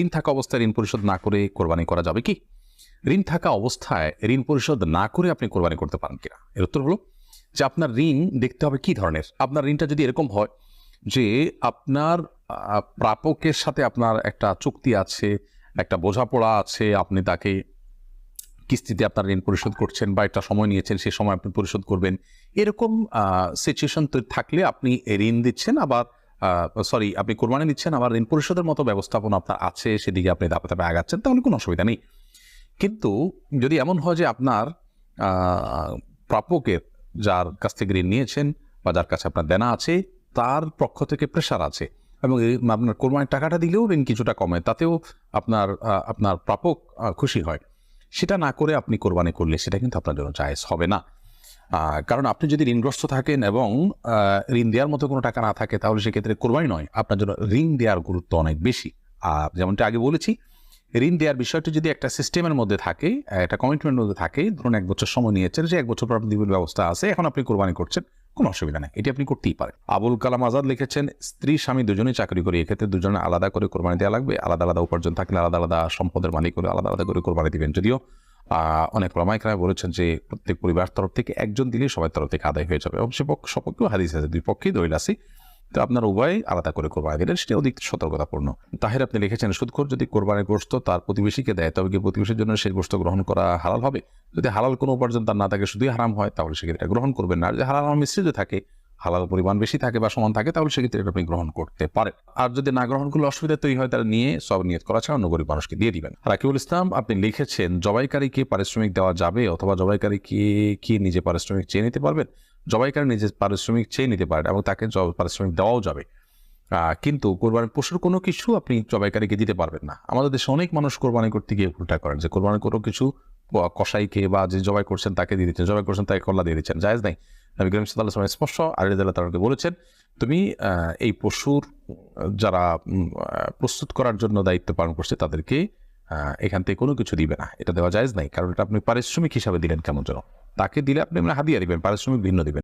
ঋণ থাকা অবস্থায় ঋণ পরিশোধ না করে কোরবানি করা যাবে কি? ঋণ থাকা অবস্থায় ঋণ পরিশোধ না করে আপনি কোরবানি করতে পারেন কিনা? এর উত্তর হলো যে আপনার ঋণ দেখতে হবে কি ধরনের? আপনার ঋণটা যদি এরকম হয় যে আপনার প্রাপকের সাথে আপনার একটা চুক্তি আছে, একটা বোঝাপড়া আছে, আপনি তাকে কিস্তিতে আপনার ঋণ পরিশোধ করছেন বা একটা সময় নিয়েছেন সেই সময় আপনি পরিশোধ করবেন, এরকম সিচুয়েশন থাকলে আপনি ঋণ দিচ্ছেন, আবার সরি আপনি কোরবানি নিচ্ছেন আবার ঋণ পরিশোধের মতো ব্যবস্থাপনা আপনার আছে, সেদিকে আপনি ধাপে ধাপে আগাচ্ছেন, তাহলে কোনো অসুবিধা নেই। কিন্তু যদি এমন হয় যে আপনার প্রাপকের যার কাছ থেকে ঋণ নিয়েছেন বা যার কাছে আপনার দেনা আছে, তার পক্ষ থেকে প্রেশার আছে এবং আপনার কোরবানির টাকাটা দিলেও ঋণ কিছুটা কমে, তাতেও আপনার আপনার প্রাপক খুশি হয়। সেটা না করে আপনি কোরবানি করলে সেটা কিন্তু আপনার জন্য জায়েজ হবে না। কারণ আপনি যদি ঋণগ্রস্ত থাকেন এবং ঋণ দেওয়ার মতো কোনো টাকা না থাকে, তাহলে সেক্ষেত্রে কোরবানি নয়। আপনার জন্য ঋণ দেওয়ার গুরুত্ব অনেক বেশি। আর যেমনটা আগে বলেছি, ঋণ দেওয়ার বিষয়টি যদি একটা সিস্টেমের মধ্যে থাকে, একটা কমিটমেন্টের মধ্যে থাকে, ধরুন এক বছর সময় নিয়েছেন, যে এক বছর পর আপনি দিবেন ব্যবস্থা আছে, এখন আপনি কোরবানি করছেন, কোনো অসুবিধা নেই। এটি আপনি করতেই পারেন। আবুল কালাম আজাদ লিখেছেন, স্ত্রী, স্বামী দুজনেই চাকরি করে, এক্ষেত্রে দুজনে আলাদা করে কোরবানি দেওয়া লাগবে। আলাদা আলাদা উপার্জন থাকলে আলাদা আলাদা সম্পদের মালিক করে আলাদা আলাদা করে কোরবানি দিবেন। যদিও অনেক রমাইকরা বলেছেন যে, প্রত্যেক পরিবার তরফ থেকে একজন দিলে সবার তরফ থেকে আদায় হয়ে যাবে। পক্ষ, সপক্ষেও হাদিস আছে, দুই পক্ষেই দলিল আছে। তো আপনার উভয় আলাদা করে কোরবানি দিলেন, সেটা অধিক সতর্কতাপূর্ণ। তাহের আপনি লিখেছেন, সুদখোর যদি কোরবানির গোস্ত তার প্রতিবেশীকে দেয়, তবে কি প্রতিবেশীর জন্য সেই গোস্ত গ্রহণ করা হালাল হবে? যদি হালাল কোনো উপার্জন তার না থাকে, শুধুই হারাম হয়, তাহলে সেক্ষেত্রে গ্রহণ করবেন না। যদি হালাল মিশ্রিত থাকে হালাল পরিমাণ বেশি থাকে বা সমান থাকে, তাহলে সেক্ষেত্রে এটা আপনি গ্রহণ করতে পারেন। আর যদি না গ্রহণ করলে অসুবিধা তৈরি হয়, তাহলে নিয়ে সব নিয়ত করা ছাড়া অন্য গরিব মানুষকে দিয়ে দিবেন। রাকিবুল ইসলাম, আপনি লিখেছেন, জবাইকারীকে পারিশ্রমিক দেওয়া যাবে অথবা জবাইকারীকে কি নিজে পারিশ্রমিক চেয়ে নিতে পারবেন? জবাইকারী নিজে পারিশ্রমিক চেয়ে নিতে পারেন এবং তাকে পারিশ্রমিক দেওয়াও যাবে। কিন্তু কোরবানির পশুর কোনো কিছু আপনি জবাইকারীকে দিতে পারবেন না। আমাদের দেশে অনেক মানুষ কোরবানি করতে গিয়ে উল্টা করেন যে, কোরবানির কোনো কিছু ক- কসাইকে বা যে জবাই করছেন তাকে দিয়ে দিচ্ছেন, জবাই করছেন তাকে কল্লা দিয়ে দিচ্ছেন, জায়েজ নাই। নবী করিম সাল্লাহ স্পষ্ট আলিদাল্লাহ তালাকে বলেছেন, তুমি এই পশুর, যারা প্রস্তুত করার জন্য দায়িত্ব পালন করছে, তাদেরকে এখান থেকে কোনো কিছু দিবে না। এটা দেওয়া যায়জ নাই, কারণ এটা আপনি পারিশ্রমিক হিসাবে দিলেন কেমন যেন। তাকে দিলে আপনি হাতিয়ে হাদিয়া দিবেন, পারিশ্রমিক ভিন্ন দিবেন।